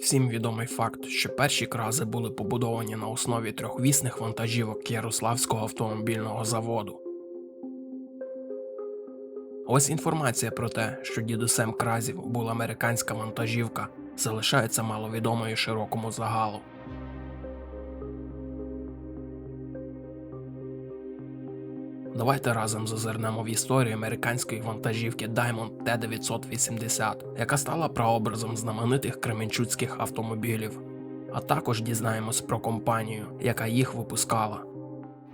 Всім відомий факт, що перші крази були побудовані на основі трьохвісних вантажівок Ярославського автомобільного заводу. Ось інформація про те, що дідусем кразів була американська вантажівка, залишається маловідомою широкому загалу. Давайте разом зазирнемо в історію американської вантажівки Diamond T980, яка стала прообразом знаменитих кременчуцьких автомобілів. А також дізнаємось про компанію, яка їх випускала.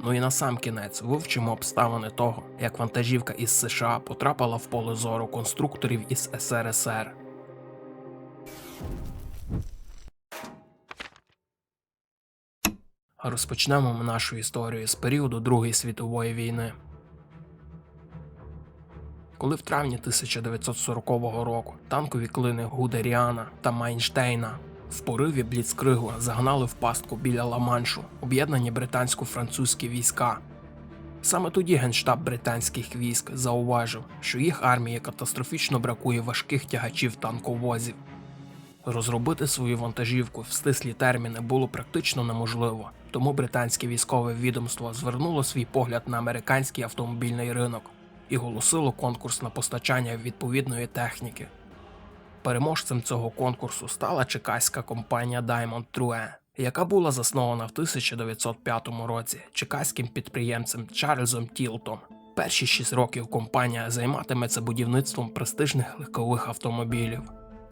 Ну і на сам кінець вивчимо обставини того, як вантажівка із США потрапила в поле зору конструкторів із СРСР. Розпочнемо ми нашу історію з періоду Другої світової війни. Коли в травні 1940 року танкові клини Гудеріана та Майнштейна в пориві Бліцкригу загнали в пастку біля Ла-Маншу об'єднані британсько-французькі війська. Саме тоді генштаб британських військ зауважив, що їх армії катастрофічно бракує важких тягачів танковозів. Розробити свою вантажівку в стислі терміни було практично неможливо, тому британське військове відомство звернуло свій погляд на американський автомобільний ринок і голосило конкурс на постачання відповідної техніки. Переможцем цього конкурсу стала чекаська компанія Diamond True, яка була заснована в 1905 році чекаським підприємцем Чарльзом Тілтом. Перші шість років компанія займатиметься будівництвом престижних легкових автомобілів.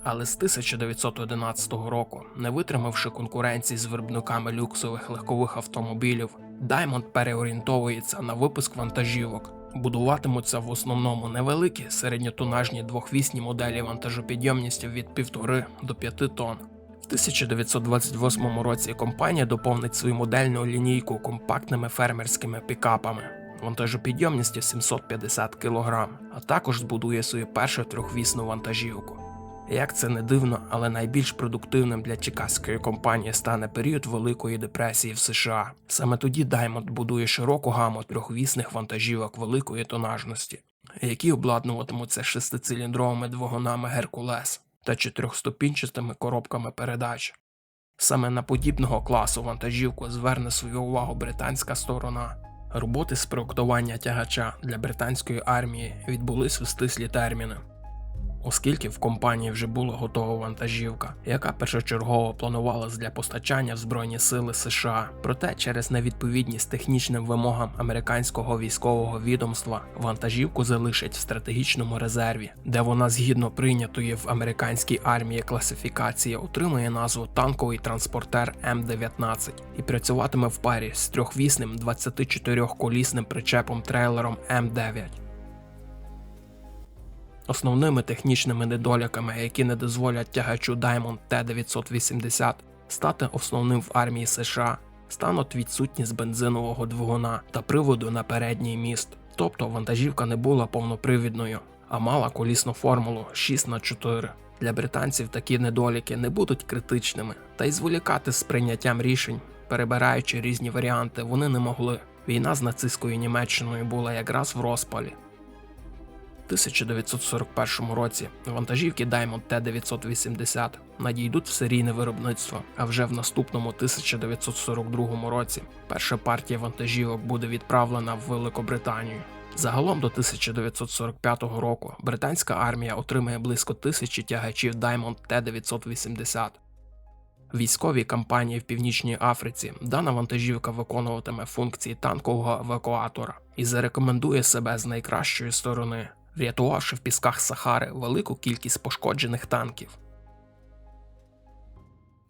Але з 1911 року, не витримавши конкуренції з виробниками люксових легкових автомобілів, Diamond переорієнтовується на випуск вантажівок. Будуватимуться в основному невеликі середньотонажні двохвісні моделі вантажопідйомністю від 1,5 до 5 тонн. В 1928 році компанія доповнить свою модельну лінійку компактними фермерськими пікапами вантажопідйомністю 750 кг, а також збудує свою першу трьохвісну вантажівку. Як це не дивно, але найбільш продуктивним для чекаської компанії стане період Великої депресії в США. Саме тоді Diamond будує широку гаму трьохвісних вантажівок великої тонажності, які обладнуватимуться шестициліндровими двигунами Геркулес та чотирьохступінчастими коробками передач. Саме на подібного класу вантажівку зверне свою увагу британська сторона. Роботи з проектування тягача для британської армії відбулись у стислі терміни оскільки в компанії вже була готова вантажівка, яка першочергово планувалась для постачання в Збройні Сили США. Проте через невідповідність технічним вимогам американського військового відомства вантажівку залишать в стратегічному резерві, де вона згідно прийнятої в американській армії класифікації отримує назву танковий транспортер М19 і працюватиме в парі з трьохвісним 24-колісним причепом трейлером М9. Основними технічними недоліками, які не дозволять тягачу Diamond T980 стати основним в армії США, стануть відсутність бензинового двигуна та приводу на передній міст, тобто вантажівка не була повнопривідною, а мала колісну формулу 6х4. Для британців такі недоліки не будуть критичними, та й зволікати з прийняттям рішень, перебираючи різні варіанти, вони не могли. Війна з нацистською Німеччиною була якраз в розпалі. 1941 році вантажівки Diamond T980 надійдуть в серійне виробництво, а вже в наступному 1942 році перша партія вантажівок буде відправлена в Великобританію. Загалом до 1945 року британська армія отримає близько тисячі тягачів Diamond T980. Військовій кампанії в Північній Африці дана вантажівка виконуватиме функції танкового евакуатора і зарекомендує себе з найкращої сторони врятувавши в пісках Сахари велику кількість пошкоджених танків.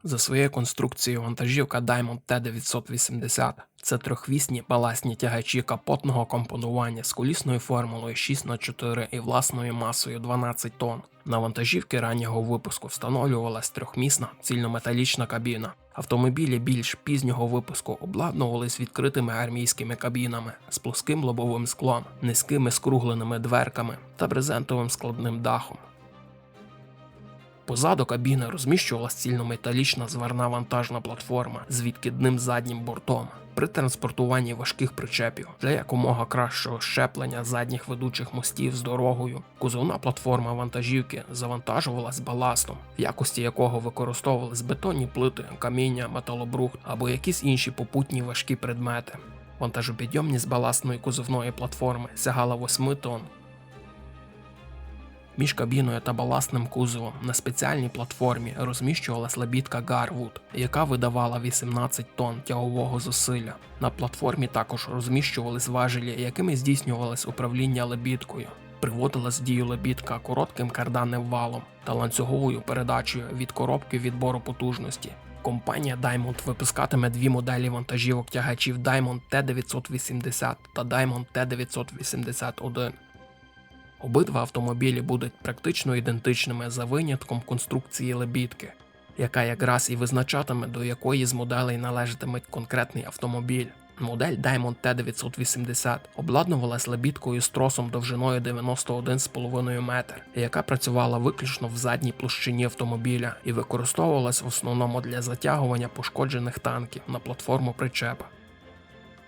За своєю конструкцією вантажівка Diamond T980 це трьохвісні баласні тягачі капотного компонування з колісною формулою 6х4 і власною масою 12 тонн. На вантажівки раннього випуску встановлювалась трьохмісна цільнометалічна кабіна. Автомобілі більш пізнього випуску обладнувались відкритими армійськими кабінами з плоским лобовим склом, низькими скругленими дверками та брезентовим складним дахом. Позаду кабіни розміщувалась цільнометалічна зварна вантажна платформа з відкидним заднім бортом. При транспортуванні важких причепів для якомога кращого щеплення задніх ведучих мостів з дорогою, кузовна платформа вантажівки завантажувалась баластом, в якості якого використовувались бетонні плити, каміння, металобрухт або якісь інші попутні важкі предмети. Вантажопідйомність баластної кузовної платформи сягала 8 тонн. Між кабіною та баласним кузовом на спеціальній платформі розміщувалась лебідка Гарвуд, яка видавала 18 тонн тягового зусилля. На платформі також розміщувались важелі, якими здійснювалось управління лебідкою. Приводилась в дію лебідка коротким карданним валом та ланцюговою передачею від коробки відбору потужності. Компанія Diamond випускатиме дві моделі вантажівок тягачів Diamond T980 та Diamond T981. Обидва автомобілі будуть практично ідентичними за винятком конструкції лебідки, яка якраз і визначатиме, до якої з моделей належатиме конкретний автомобіль. Модель Diamond T980 обладнувалась лебідкою з тросом довжиною 91,5 метр, яка працювала виключно в задній площині автомобіля і використовувалась в основному для затягування пошкоджених танків на платформу причепа.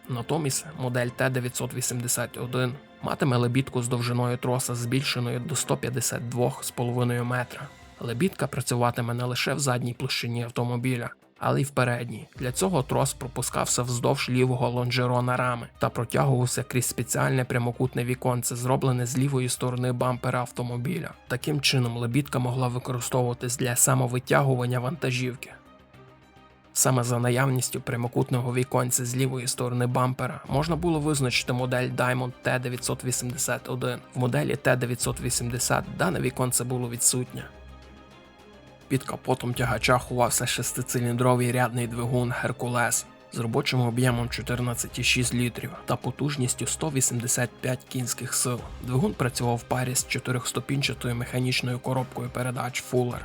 Натомість модель Т981 матиме лебідку з довжиною троса збільшеною до 152,5 метра. Лебідка працюватиме не лише в задній площині автомобіля, але й в передній. Для цього трос пропускався вздовж лівого лонжерона рами та протягувався крізь спеціальне прямокутне віконце, зроблене з лівої сторони бампера автомобіля. Таким чином, лебідка могла використовуватись для самовитягування вантажівки. Саме за наявністю прямокутного віконця з лівої сторони бампера можна було визначити модель Diamond T981. В моделі T980 дане віконце було відсутнє. Під капотом тягача ховався шестициліндровий рядний двигун Геркулес з робочим об'ємом 14,6 літрів та потужністю 185 кінських сил. Двигун працював в парі з чотирьохступінчатою механічною коробкою передач Fuller.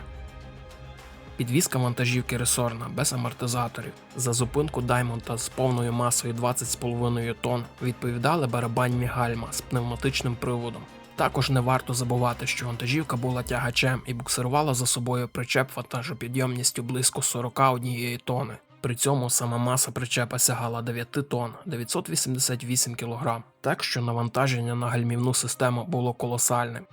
Підвізка вантажівки ресорна без амортизаторів. За зупинку Даймонта з повною масою 20,5 тонн відповідали барабанні гальма з пневматичним приводом. Також не варто забувати, що вантажівка була тягачем і буксирувала за собою причеп вантажопідйомністю близько 41 тонни. При цьому сама маса причепа сягала 9 тонн 988 кг, так що навантаження на гальмівну систему було колосальним.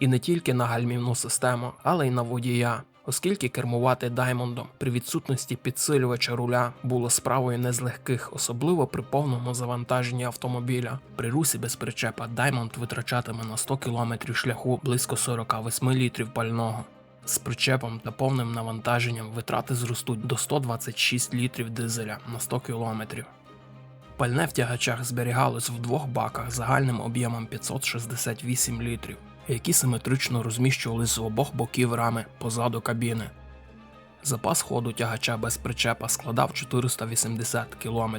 І не тільки на гальмівну систему, але й на водія, оскільки кермувати Даймондом при відсутності підсилювача руля було справою не з легких, особливо при повному завантаженні автомобіля. При русі без причепа Даймонд витрачатиме на 100 км шляху близько 48 літрів пального. З причепом та повним навантаженням витрати зростуть до 126 літрів дизеля на 100 км. Пальне в тягачах зберігалось в двох баках загальним об'ємом 568 літрів, які симетрично розміщувались з обох боків рами позаду кабіни. Запас ходу тягача без причепа складав 480 км.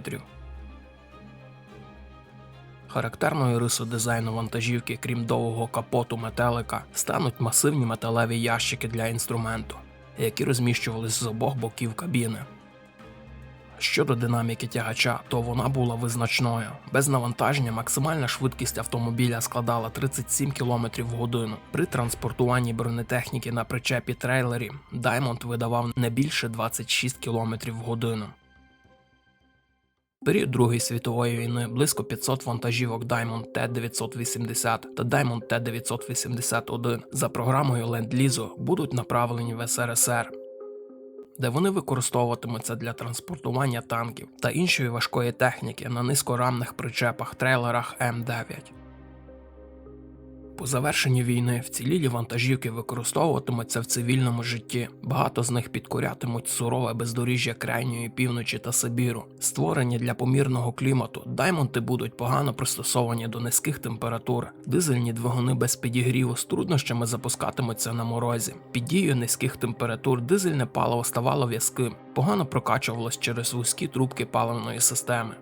Характерною рисою дизайну вантажівки, крім довгого капоту метелика, стануть масивні металеві ящики для інструменту, які розміщувались з обох боків кабіни. Щодо динаміки тягача, то вона була визначною. Без навантаження максимальна швидкість автомобіля складала 37 км в годину. При транспортуванні бронетехніки на причепі трейлері Diamond видавав не більше 26 км в годину. Період Другої світової війни близько 500 вантажівок Diamond T980 та Diamond T981 за програмою Ленд-Лізу будуть направлені в СРСР де вони використовуватимуться для транспортування танків та іншої важкої техніки на низькорамних причепах трейлерах М9. По завершенні війни вцілілі вантажівки використовуватимуться в цивільному житті. Багато з них підкорятимуть сурове бездоріжжя крайньої півночі та Сибіру. Створені для помірного клімату, даймонти будуть погано пристосовані до низьких температур. Дизельні двигуни без підігріву з труднощами запускатимуться на морозі. Під дією низьких температур дизельне паливо ставало в'язким, погано прокачувалось через вузькі трубки паливної системи.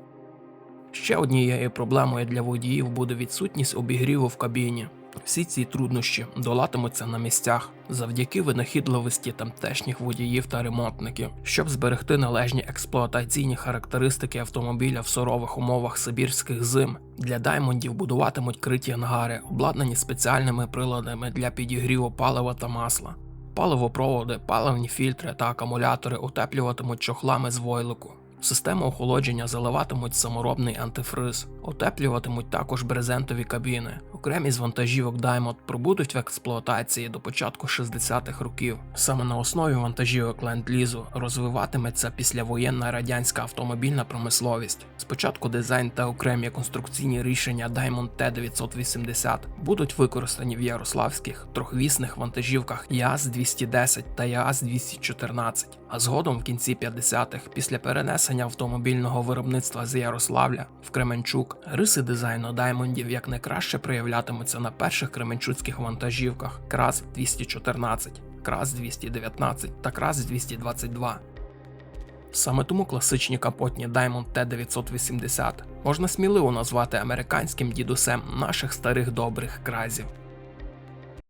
Ще однією проблемою для водіїв буде відсутність обігріву в кабіні. Всі ці труднощі долатимуться на місцях завдяки винахідливості тамтешніх водіїв та ремонтників, щоб зберегти належні експлуатаційні характеристики автомобіля в сурових умовах сибірських зим. Для даймондів будуватимуть криті ангари, обладнані спеціальними приладами для підігріву палива та масла. Паливопроводи, паливні фільтри та акумулятори утеплюватимуть чохлами з войлику. Систему охолодження заливатимуть саморобний антифриз, утеплюватимуть також брезентові кабіни. Окремі з вантажівок Diamond пробудуть в експлуатації до початку 60-х років. Саме на основі вантажівок Ленд-Лізу розвиватиметься післявоєнна радянська автомобільна промисловість. Спочатку дизайн та окремі конструкційні рішення Diamond T980 будуть використані в ярославських трьохвісних вантажівках ЯАЗ-210 та ЯАЗ-214, а згодом в кінці 50-х, після перенесення автомобільного виробництва з Ярославля в Кременчук, риси дизайну Даймондів як не проявлятимуться на перших кременчуцьких вантажівках КРАЗ 214, КРАЗ 219 та КРАЗ 222. Саме тому класичні капотні Diamond T980 можна сміливо назвати американським дідусем наших старих добрих кразів.